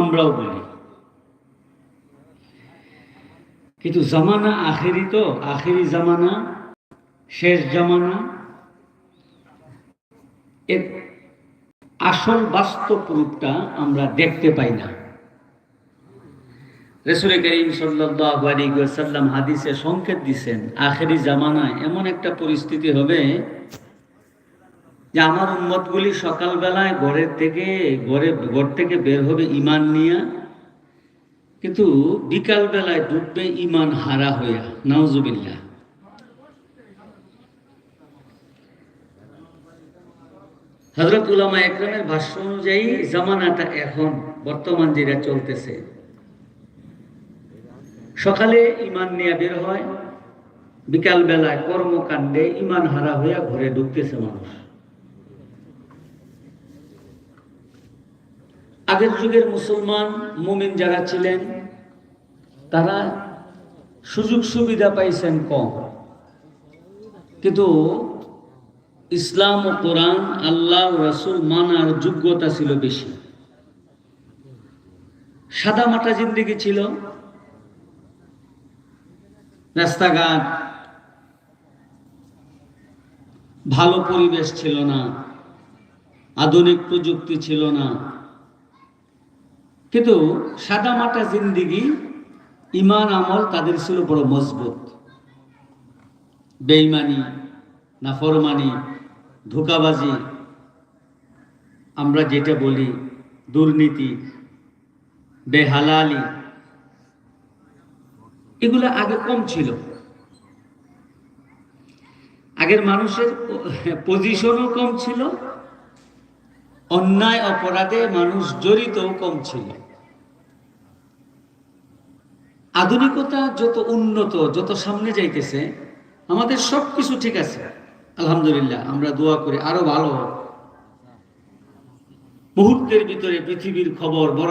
আমরাও বলি। কিন্তু জামানা আখেরি তো, আখেরি জামানা, শেষ জামানা, এর আসল বাস্তব রূপটা আমরা দেখতে পাই না। রসুল করিম সাল্লাল্লাহু আলাইহি ওয়াসাল্লাম হাদিসে সংকেত দিছেন, আখেরি জামানায় এমন একটা পরিস্থিতি হবে যে আমার উম্মতগুলি সকালবেলায় ঘরের থেকে, ঘরে, ঘর থেকে বের হবে ইমান নিয়ে, কিন্তু বিকাল বেলায় ডুববে ইমান হারা হইয়া, নাউজুবিল্লাহ। হজরত উলামা একরামের ভাষ্য অনুযায়ী, জামানাটা এখন বর্তমান যেটা চলতেছে। সকালে ইমান নিয়ে বের হয় বিকাল বেলায় কর্মকাণ্ডে ইমান হারা হইয়া ঘরে ঢুকতেছে মানুষ। আগের যুগের মুসলমান মুমিন যারা ছিলেন, তারা সুযোগ সুবিধা পাইছেন কম। কিন্তু ইসলাম ও কোরআন আল্লাহ রসুল মানার যোগ্যতা ছিল বেশি। সাদা মাটা জিন্দিগি ছিল, রাস্তাঘাট, ভালো পরিবেশ ছিল না, আধুনিক প্রযুক্তি ছিল না কিন্তু সাদা মাটা জিন্দিগি, ইমান আমল তাদের ছিল বড় মজবুত। বেইমানি, নাফরমানি, ধোকাবাজি, আমরা যেটা বলি, দুর্নীতি, বেহালালি, এগুলো আগে কম ছিল। আগের মানুষের পজিশনও কম ছিল অন্যায় অপরাধে মানুষ জড়িতও কম ছিল আধুনিকতা যত উন্নত, যত সামনে যাইতেছে, আমাদের সব কিছু ঠিক আছে আলহামদুলিল্লাহ, আমরা দোয়া করি আরও ভালো। মুহূর্তের ভিতরে পৃথিবীর খবর বড়